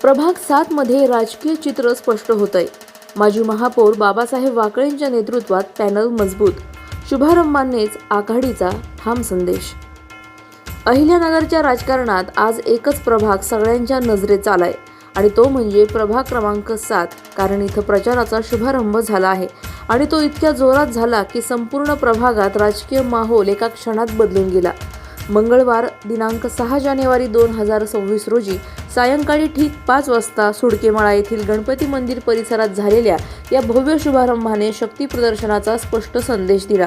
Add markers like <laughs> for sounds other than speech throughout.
प्रभाग सात मध्ये राजकीय चित्र स्पष्ट होत आहे माजी महापौर बाबासाहेब वाकळेंच्या नेतृत्वात पॅनल मजबूत. शुभारंभानेच आघाडीचा ठाम संदेश. अहिल्यानगरच्या राजकारणात आज एकच प्रभाग सगळ्यांच्या नजरेत आलाय आणि तो म्हणजे प्रभाग क्रमांक सात. कारण इथं प्रचाराचा शुभारंभ झाला आहे आणि तो इतक्या जोरात झाला की संपूर्ण प्रभागात राजकीय माहोल एका क्षणात बदलून गेला. मंगळवार दिनांक सहा जानेवारी दोन हजार सव्वीस रोजी सायंकाळी ठीक पाच वाजता सुडकेमाळा येथील गणपती मंदिर परिसरात झालेल्या या भव्य शुभारंभाने शक्ती प्रदर्शनाचा स्पष्ट संदेश दिला.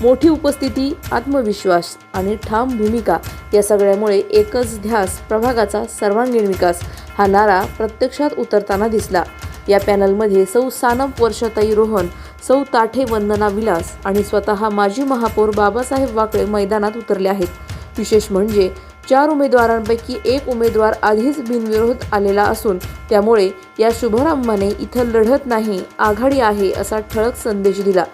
मोठी उपस्थिती आत्मविश्वास आणि ठाम भूमिका या सगळ्यामुळे एकच ध्यास प्रभागाचा सर्वांगीण विकास हा नारा प्रत्यक्षात उतरताना दिसला. या पॅनलमध्ये सौ सानप वर्षताई रोहन सौ ताठे वंदना विलास आणि स्वतः माजी महापौर बाबासाहेब वाकळे मैदानात उतरले आहेत. विशेष म्हणजे चार उमेदवारांपैकी एक उमेदवार आधीच बिनविरोध आलेला असून त्यामुळे या शुभारंभाने इथं लढत नाही आघाडी आहे असा ठळक संदेश दिला.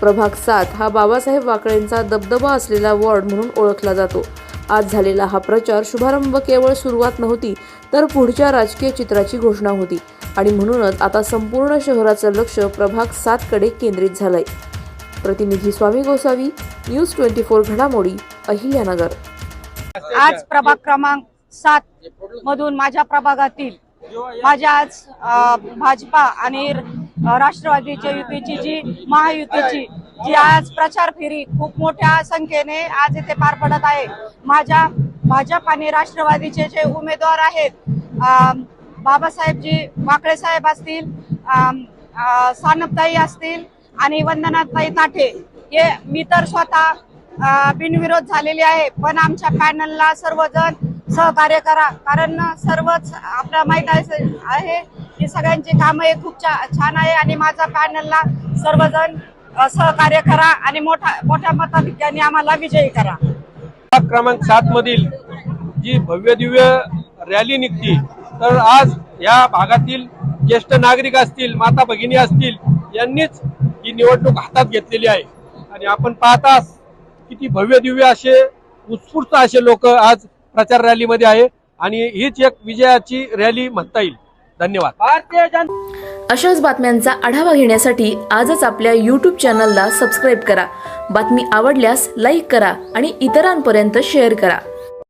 प्रभाग सात हा बाबासाहेब वाकळेंचा दबदबा असलेला वॉर्ड म्हणून ओळखला जातो. आज झालेला हा प्रचार शुभारंभ केवळ सुरुवात नव्हती तर पुढच्या राजकीय चित्राची घोषणा होती. आणि म्हणूनच आता संपूर्ण शहराचं लक्ष प्रभाग सातकडे केंद्रित झालंय. प्रतिनिधी Swami Gosavi news twenty four घडामोडी अहिल्यानगर. आज <laughs> प्रभाग क्रमांक सात मधून माझ्या प्रभागातील माझ्या आज भाजपा आणि राष्ट्रवादीच्या युतीची जी महायुतीची जी आज प्रचार फेरी खूप मोठ्या संख्येने आज इथे पार पडत आहे. माझ्या भाजप आणि राष्ट्रवादीचे जे उमेदवार आहेत बाबासाहेबजी वाकळे साहेब असतील सानपताई असतील आणि वंदनाताई ताठे हे मी तर स्वतः बिनविरोध झालेली आहे. पण आमच्या पॅनलला सर्वजण सहकार्य करा. कारण सर्वच आपल्याला माहीत आहे की सगळ्यांची कामं हे खूप छान आहे आणि माझा पॅनलला सर्वजण सहकार्य करा आणि मोठा मोठ्या मताधिक्याने आम्हाला विजयी करा. क्रमांक सात मधील जी भव्य दिव्य रॅली निघती तर आज या भागातील ज्येष्ठ नागरिक असतील माता भगिनी असतील यांनीच ही निवडणूक हातात घेतलेली आहे. आणि आपण पाहताच किती भव्य दिव्य असे उत्स्फूर्त असे लोक आज प्रचार रॅलीमध्ये आहे. आणि हीच एक विजयाची रॅली म्हणता येईल. धन्यवाद. भारतीय जनता अशाच बातम्यांचा आढावा घेण्यासाठी आजच आपल्या यूट्यूब चॅनलला सबस्क्राईब करा. बातमी आवडल्यास लाईक करा आणि इतरांपर्यंत शेअर करा.